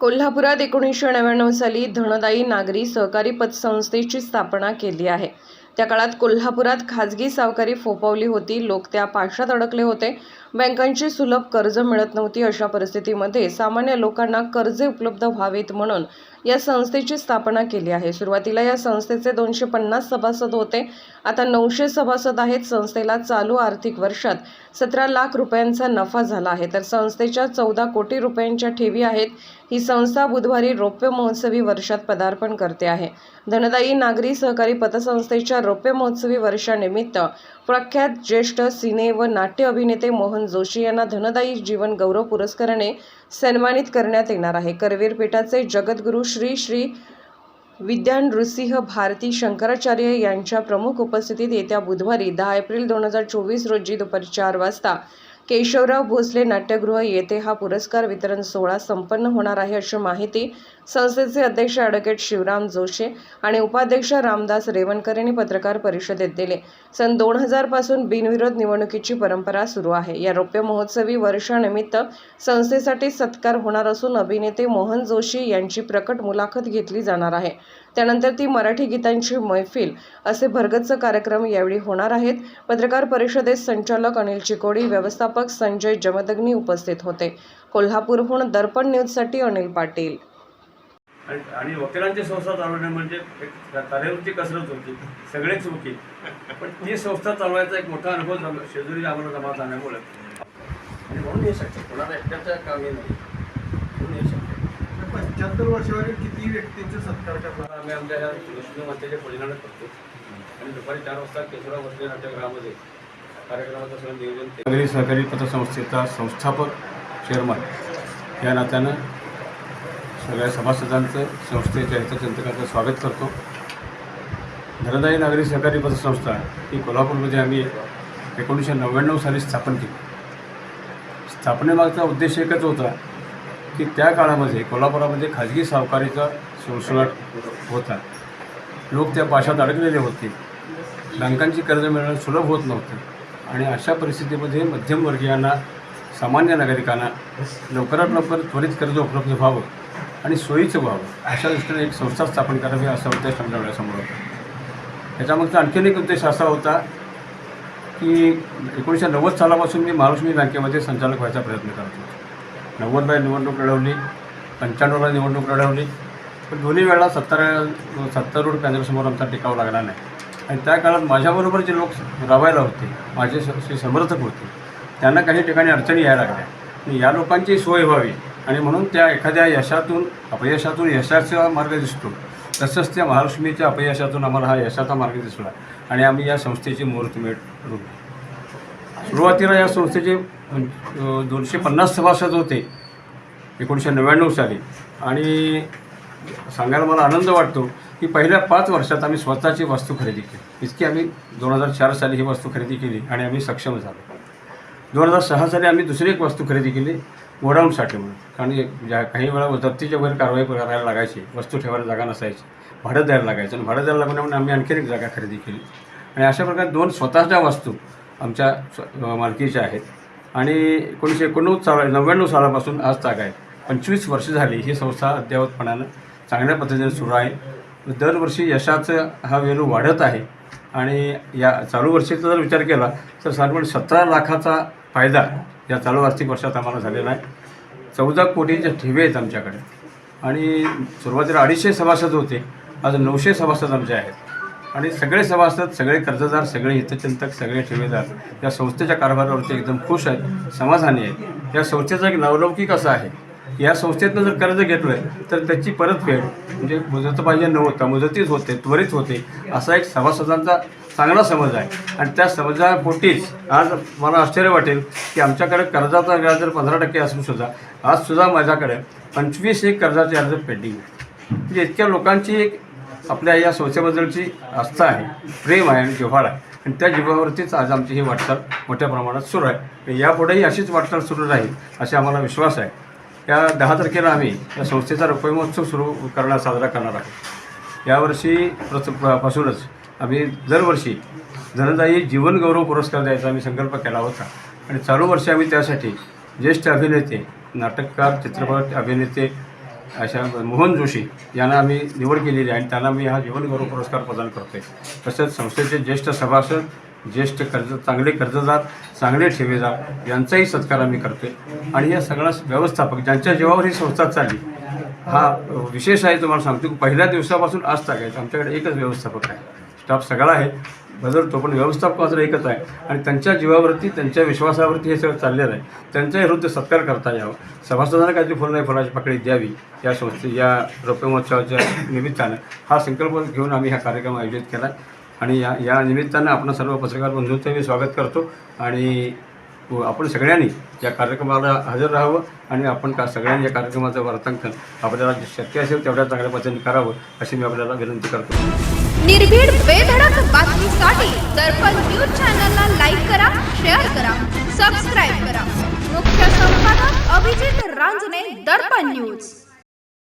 कोल्हापुरात एकोणीसशे नव्याण्णव साली धनदायी नागरी सहकारी पतसंस्थेची स्थापना केली आहे. त्या काळात कोल्हापुरात खाजगी सावकारी फोफावली होती. लोक त्या पाशात अडकले होते. बँकांची सुलभ कर्ज मिळत नव्हती अशा परिस्थितीमध्ये सामान्य लोकांना कर्जे उपलब्ध व्हावीत म्हणून या संस्थेची स्थापना केली आहे. सुरुवातीला या संस्थेचे दोनशे पन्नास सभासद होते. आता नऊशे सभासद आहेत. संस्थेला चालू आर्थिक वर्षात सतरा लाख रुपयांचा नफा झाला आहे. तर संस्थेच्या चौदा कोटी रुपयांच्या ठेवी आहेत. ही संस्था बुधवारी रौप्य महोत्सवी वर्षात पदार्पण करते आहे. धनदायी नागरी सहकारी पतसंस्थेच्या रौप्य महोत्सवी वर्षानिमित्त प्रख्यात ज्येष्ठ सिने व नाट्य अभिनेते मोहन जोशी यांना धनदायी जीवन गौरव पुरस्काराने सन्मानित करण्यात येणार आहे. करवीर पीठाचे जगद्गुरू श्री श्री विद्यान नृसिंह भारती शंकराचार्य यांच्या प्रमुख उपस्थितीत येत्या बुधवारी दहा एप्रिल दोन हजार चोवीस रोजी दुपारी चार वाजता केशवराव भोसले नाट्यगृह येथे हा पुरस्कार वितरण सोहळा संपन्न होणार आहे अशी माहिती संस्थेचे अध्यक्ष ॲडव्होकेट शिवराम जोशी आणि उपाध्यक्ष रामदास रेवणकर यांनी पत्रकार परिषदेत दिले. सन दोन हजारपासून बिनविरोध निवडणुकीची परंपरा सुरू आहे. या रौप्य महोत्सवी वर्षानिमित्त संस्थेसाठी सत्कार होणार असून अभिनेते मोहन जोशी यांची प्रकट मुलाखत घेतली जाणार आहे. त्यानंतर ती मराठी गीतांची मैफिल असे भरगच्च कार्यक्रम यावेळी होणार आहेत. पत्रकार परिषदेत संचालक अनिल चिकोडी व्यवस्थापक संजय जमदग्नी उपस्थित होते. कोल्हापूरहून दर्पण न्यूजसाठी अनिल पाटील. आणि आणि वकिलांची संस्था चालवणे म्हणजे एक तारेवरची कसरत होती. सगळेच वकील. पण ती संस्था चालवायचा एक मोठा अनुभव झाला. शेजारी आम्हाला जमा झाल्यामुळे. आणि म्हणून हे शक्य कोणाला एकट्याच्या कामी नाही. म्हणून हे शक्य पंच्याहत्तर वर्षावरील किती व्यक्तींचे सत्कार करणार? आम्ही आमच्या ह्या लक्ष्मी मातेच्या परिणाम करतो. आणि दुपारी चार वाजता केशवराव भोसले नाट्यगृहामध्ये कार्यक्रमाचं सगळं नियोजन सहकारी पतसंस्थेचा संस्थापक चेअरमन या नात्यानं सगळ्या सभासदांचं संस्थेच्या हितचिंतकाचं स्वागत करतो. धनदायी नागरी सहकारी पतसंस्था ही कोल्हापूरमध्ये आम्ही एकोणीसशे नव्याण्णव साली स्थापन केली. स्थापनेमागचा उद्देश एकच होता की त्या काळामध्ये कोल्हापुरामध्ये खाजगी सावकारीचा सुळसुळाट होता. लोक त्या पाशात अडकलेले होते. बँकांची कर्ज मिळणं सुलभ होत नव्हतं आणि अशा परिस्थितीमध्ये मध्यमवर्गीयांना सामान्य नागरिकांना लवकरात लवकर त्वरित कर्ज उपलब्ध व्हावं. आणि सोयीचं व्हावं. अशा दृष्टीने एक संस्था स्थापन करावी असा उद्देश आमच्या डोळ्यासमोर होता. त्याच्यामागचा आणखीन एक उद्देश असा होता की एकोणीसशे नव्वद सालापासून मी महालक्ष्मी बँकेमध्ये संचालक व्हायचा प्रयत्न करत होतो. नव्वदला निवडणूक लढवली पंच्याण्णवला निवडणूक लढवली पण दोन्ही वेळा सत्तर सत्तर रोड केंद्रासमोर आमचा टिकाव लागला नाही. आणि त्या काळात माझ्याबरोबर जे लोक राबायला होते माझे समर्थक होते त्यांना काही ठिकाणी अडचणी यायला लागल्या. आणि या लोकांची सोय व्हावी. आणि म्हणून त्या एखाद्या यशातून अपयशातून यशाचा मार्ग दिसतो. तसंच त्या महालक्ष्मीच्या अपयशातून आम्हाला हा यशाचा मार्ग दिसला. आणि आम्ही या संस्थेची मुहूर्तमेट रोवली सुरुवातीला या संस्थेचे दोनशे पन्नास सभासद होते. एकोणीसशे नव्याण्णव साली. आणि सांगायला मला आनंद वाटतो की पहिल्या पाच वर्षात आम्ही स्वतःची वस्तू खरेदी केली. इतकी आम्ही दोन हजार चार साली ही वस्तू खरेदी केली आणि आम्ही सक्षम झालो. दोन हजार सहा साली आम्ही दुसरी एक वस्तू खरेदी केली. गोडाऊनसाठी म्हणून. कारण ज्या काही वेळा जप्तीच्या वगैरे कारवाई करायला लागायची वस्तू ठेवायला जागा नसायची भाडं द्यायला लागायचं. आणि भाडं द्यायला लागल्यामुळे आम्ही आणखी एक जागा खरेदी केली. आणि अशा प्रकारे दोन स्वतःच्या वस्तू आमच्या स्व- मालकीच्या आहेत. आणि एकोणीसशे एकोणनव्वद साला नव्याण्णव सालापासून आज ताग आहे. पंचवीस वर्ष झाली ही संस्था अद्ययावतपणानं चांगल्या पद्धतीने सुरू आहे. दरवर्षी यशाचं हा वेलू वाढत आहे. आणि या चालू वर्षीचा जर विचार केला तर साधारण सतरा लाखाचा फायदा या चालू आर्थिक वर्षात आम्हाला झालेला आहे. चौदा कोटींच्या ठेवी आहेत आमच्याकडे. आणि सुरुवातीला अडीचशे सभासद होते. आज नऊशे सभासद आमचे आहेत. आणि सगळे सभासद सगळे कर्जदार सगळे हितचिंतक सगळे ठेवीदार या संस्थेच्या कारभारावरती एकदम खुश आहेत समाधानी आहेत. या संस्थेचा एक नावलौकिक असा आहे या संस्थेतनं जर कर्ज घेतलं आहे तर त्याची परतफेड म्हणजे मुदत पाहिजे नव्हता मुदतीच होते त्वरित होते असा एक सभासदांचा चांगला समज आहे. आणि त्या समजापोटीच आज मला आश्चर्य वाटेल की आमच्याकडे कर्जाचा व्याज जर पंधरा टक्के असून सुद्धा आज सुद्धा माझ्याकडे पंचवीस एक कर्जाचे अर्ज पेंडिंग आहे म्हणजे इतक्या लोकांची एक आपल्या या संस्थेबद्दलची आस्था आहे प्रेम आहे आणि जिव्हाळ आहे. आणि त्या जिव्हावरतीच आज आमची ही वाटचाल मोठ्या प्रमाणात सुरू आहे. यापुढेही अशीच वाटचाल सुरू राहील असा आम्हाला विश्वास आहे. या दहा तारखेला आम्ही या संस्थेचा रुपये सुरू करणार साजरा करणार आहोत. यावर्षी प्रस पासूनच आम्ही दरवर्षी धनदायी जीवनगौरव पुरस्कार द्यायचा आम्ही संकल्प केला होता. आणि चालू वर्षी आम्ही त्यासाठी ज्येष्ठ अभिनेते नाटककार चित्रपट अभिनेते अशा मोहन जोशी यांना आम्ही निवड केलेली आहे आणि त्यांना मी हा जीवनगौरव पुरस्कार प्रदान करतोय. तसेच संस्थेचे ज्येष्ठ सभासद ज्येष्ठ कर्ज चांगले कर्जदार चांगले ठेवेदार यांचाही सत्कार आम्ही करतोय. आणि या सगळ्या व्यवस्थापक ज्यांच्या जीवावर ही संस्था चालली हा विशेष आहे तुम्हाला सांगतो की पहिल्या दिवसापासून आज तागायचं आमच्याकडे एकच व्यवस्थापक आहे. स्टाफ सगळा आहे. बदलतो पण व्यवस्थापक मात्र एकच आहे. आणि त्यांच्या जीवावरती त्यांच्या विश्वासावरती हे सगळं चाललेलं आहे. त्यांचाही हृदय सत्कार करता यावं. सभासदांना काहीतरी फुल नाही फुलाची पकडी द्यावी. या संस्थे या रौप्य महोत्सवाच्या निमित्तानं हा संकल्प घेऊन आम्ही हा कार्यक्रम आयोजित केला. आणि या या निमित्तानं आपण सर्व पत्रकार बंधूंचं मी स्वागत करतो. आणि हो, आपण सगळ्यांनी या कार्यक्रमाला हजर राहावं आणि आपण का सगळ्यांनी या कार्यक्रमाचं वार्तांकन आपल्याला शक्य असेल तेवढ्या चांगल्या पद्धतीने करावं अशी मी आपल्याला विनंती करतो. निर्भीड बेधडक बातमीसाठी दर्पण न्यूज चॅनलला लाईक करा शेअर करा सबस्क्राईब करा. मुख्य संपादक अभिजित रांजणे दर्पण न्यूज.